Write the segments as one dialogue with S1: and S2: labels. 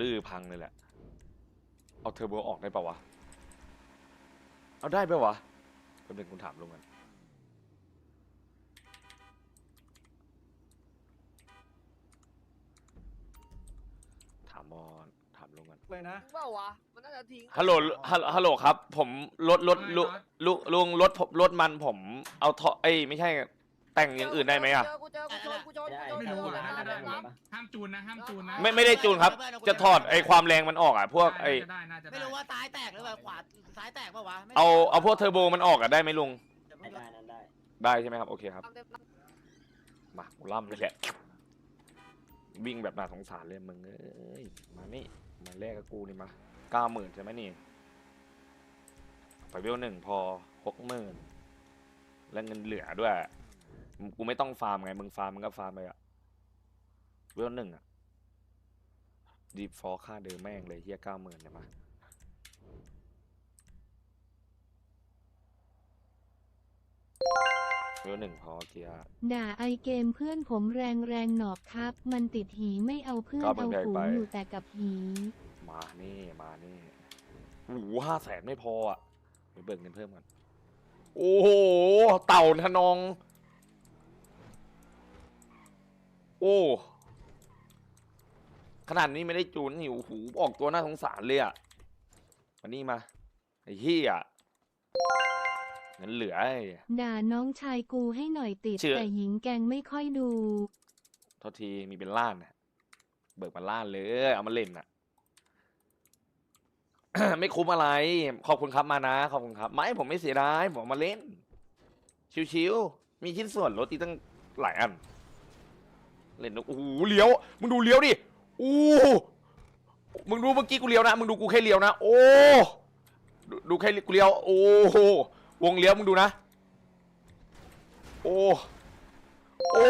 S1: ลื้อพังเลยแหละ เอาเทอร์โบออกได้ปะวะ เอาได้ปะวะแป๊บนึงคุณถามลุงกันถามบอลถามลุงกัน
S2: เลยนะ
S3: เปล่าวะ มันน่าจะทิ้ง
S1: ฮัลโหล ฮัลฮัลโหลครับ ผมรถรถลุลุลุงรถผมรถมันผมเอาท่อเอ้ยไม่ใช่ แต่งอย่างอื่นได้ไหมอะ
S3: เจอกูเจอกูชนกูชนกูชน
S4: ไม่รู้อะ
S3: กูช
S4: น่าจะได้
S3: น
S4: มั้งห้ามจูนนะห้ามจูนนะ
S1: ไม่ไม่ได้จูนครับ จะถอดไอ้ความแรงมันออกอะ พวกไอ้
S4: น่าจะได้น่าจะได้
S5: ไม่รู้ว่าซ้ายแตกหรือแบบขวาซ้ายแตกเปล่าวะไม่
S1: เอาเอาพวกเทอร์โบมันออกอะได้ไหมลุง
S5: เดี๋ยวมึงดู
S6: ได้นั้นได้
S1: ได้ใช่ไหมครับ โอเคครับ
S3: ทำเต็ม
S1: มากูล่ำเลยแหละ วิ่งแบบน่าสงสารเลยมึงเอ้ย มานี่ มาแลกกับกูนี่มาเก้าหมื่นใช่ไหมนี่ ไปเวลหนึ่งพอหกหมื่นแล้วเงินเหลือด้วย กูไม่ต้องฟาร์มไง มึงฟาร์มมึงก็ฟาร์มไปอะเวลหนึ่งอะดีฟอร์ค่าเดิมแม่งเลยเฮียเก้าหมื่นเนี่ยมาเวลหนึ่งพอเกียร์
S7: ด่าไอเกมเพื่อนผมแรงแรงหนอบครับ มันติดหีไม่เอาเพื่อน
S1: ก็มึ
S7: เอา
S1: งแดก
S7: ฝู
S1: ไป
S7: งอยู่แต่กับหี
S1: มานี่มานี่โอ้โหห้าแสนไม่พออะไปเบิกเงินเพิ่มกัน โอ้โห เต่าทะนอง โอ้ ขนาดนี้ไม่ได้จูนนี่โอ้โหออกตัวน่าสงสารเลยอะมานี่มา ไอ้เหี้ยเงินเหลือไอ้
S7: ด่าน้องชายกูให้หน่อยติด
S1: เชื่อ
S7: แต่หญิงแกงไม่ค่อยดู
S1: โทษทีมีเป็นล้านนะเบิกมาล้านเลย เอามาเล่นน่ะ ไม่คุ้มอะไร ขอบคุณครับมานะขอบคุณครับ ไม่ผมไม่เสียดายผมเอามาเล่น ชิวๆมีชิ้นส่วนรถอีกตั้งหลายอัน เล่นโอ้โหเลี้ยว มึงดูเลี้ยวดิโอ้มึงดูเมื่อกี้กูเลี้ยวนะ มึงดูกูแค่เลี้ยวนะ โอ้ดูดูแค่กูเลี้ยว โอ้โหวงเลี้ยวมึงดูนะ โอ้ โอ้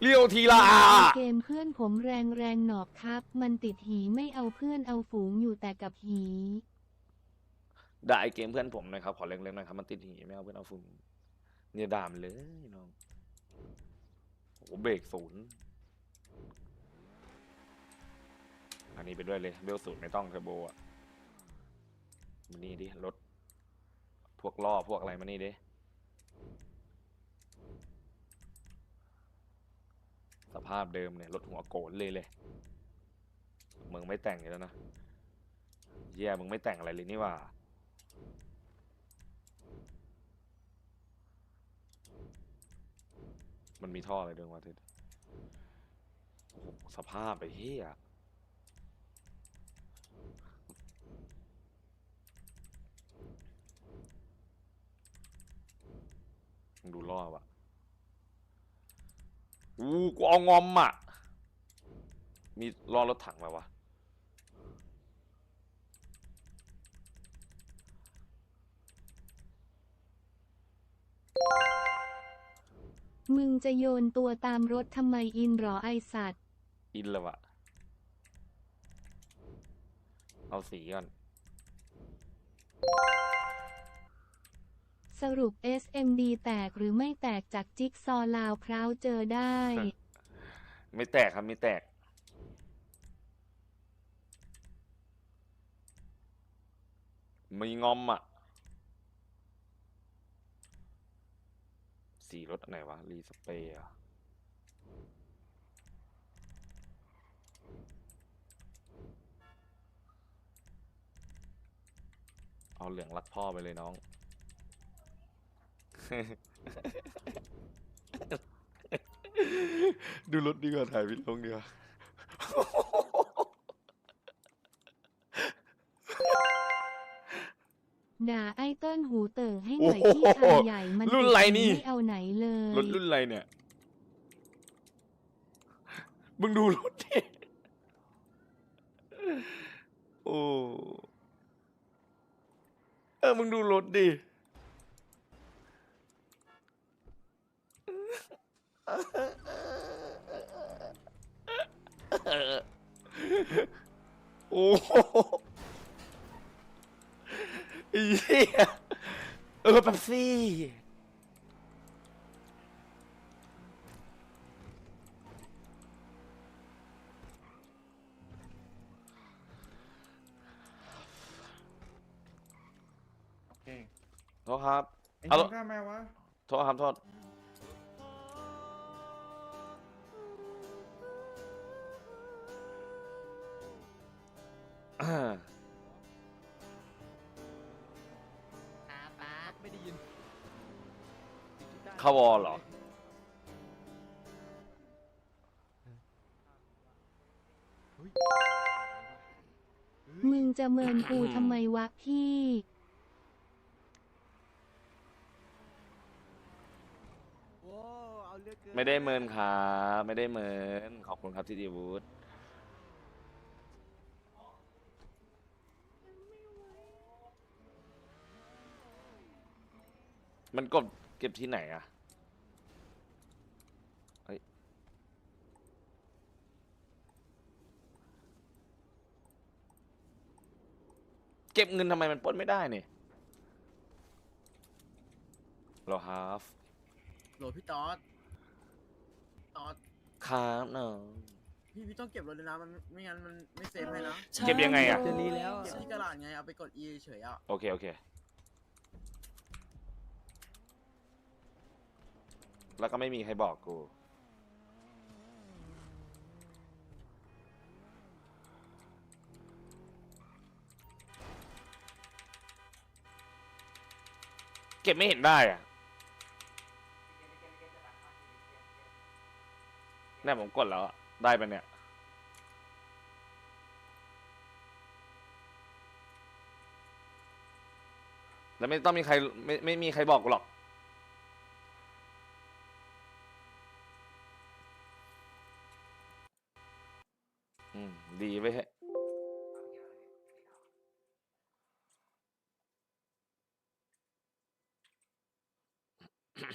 S1: เลี้ยวทีละ
S7: ด่า
S1: อะ
S7: ไอเกมเพื่อนผมแรงแรงหนอบครับ มันติดหีไม่เอาเพื่อนเอาฝูงอยู่แต่กับหี
S1: ด่าไอเกมเพื่อนผมหนะครับ ขอเล็กๆหนะครับ มันติดหีไม่เอาเพื่อนเอาฟุ้งเนี่ยด่ามันเลยน้อง โอ้โหเบรกศูนย์อันนี้ไปด้วยเลยเบลศูนย์ไม่ต้องเทอร์โบอะมานี่ดิรถพวกล้อพวกอะไรมานี่ดิสภาพเดิมเนี่ยรถหัวโกนเลยเลยมึงไม่แต่งอยู่แล้วนะเยี่ยมึงไม่แต่งอะไรเลยนี่ว่า มันมีท่ออะไรด้วยวะทิศโอ้โหสภาพไปเฮียดูรอบอวะอู้กูเอางอมอะมีรอรถถังมาวะ
S7: มึงจะโยนตัวตามรถทำไมอินหรอไอสัตว์
S1: อินแล้วอะเอาสีก่อน
S7: สรุป SMD แตกหรือไม่แตกจากจิ๊กซอว์ลาวพร้าวเจอได้
S1: ไม่แตกครับไม่แตกมีงอมอะ สีรถอันไหนวะ รีสเปรย์อะเอาเหลืองรักพ่อไปเลยน้อง ดูรถดีกว่าถ่ายวิดีโอดีกว่า
S7: ด่าไอเติ้ลหูเติ่งให้หน่อยที่ชายใหญ่มัน
S1: รุ่นไรนี่
S7: ไม่เอาไหนเลย
S1: รถรุ่นอะไรเนี่ย มึงดูรถดิโอ้เออมึงดูรถดิโอ้โห เออแป๊บซี่ เก่โทษครับ
S2: อ้าวท้าะ
S1: โทษครับโทษ เข้าวอลเหรอ
S7: มึงจะเมินกูทำไมวะพี่
S5: โอ้เอาเลือกเกิน
S1: ไม่ได้เมินครับไม่ได้เมิน ขอบคุณครับที่ดีวูดมันกดเก็บที่ไหนอะเฮ้ย เก็บเงินทำไมมันปล้นไม่ได้เนี่ยเหรอครับ
S4: โหลพี่ตอดตอด
S1: ครับเนาะ
S4: พี่พี่ต้องเก็บรถเลยนะมันไม่งั้นมันไม่เซฟให้นะ
S1: เก็บยังไงอะ
S5: จะรีแล้ว
S4: เก็บที่กระดาษไงเอาไปกด E เฉยๆอะ
S1: โอเค โอเค แล้วก็ไม่มีใครบอกกู เก็บไม่เห็นได้อะเนี่ยผมกดแล้วอะได้ปะเนี่ย แล้วไม่ต้องมีใครไม่ไม่มีใครบอกกูหรอก ห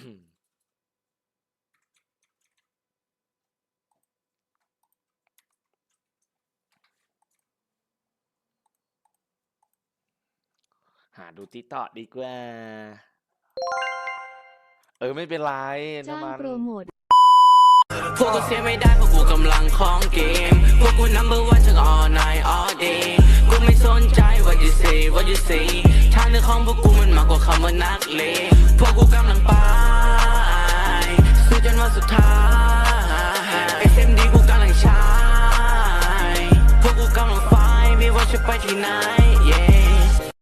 S1: าดูติต่อดีกว่า เออไม่เป็นไร
S7: จ้าง
S1: น้ำมัน
S7: โปรโมท
S6: พวกกูเสียไม่ได้เพราะกูกำลังของเกม พวกกู number one ทั้ง all night all day กูไม่สนใจ what you say what you say ทางเดินของพวกกูมันมากกว่าคำว่านักเลงพวกกูกำลังไปสู้จนวันสุดท้ายไอเซมดีกูกำลังใช้พวกกูกำลังไฟไม่ว่าจะไปที่ไหน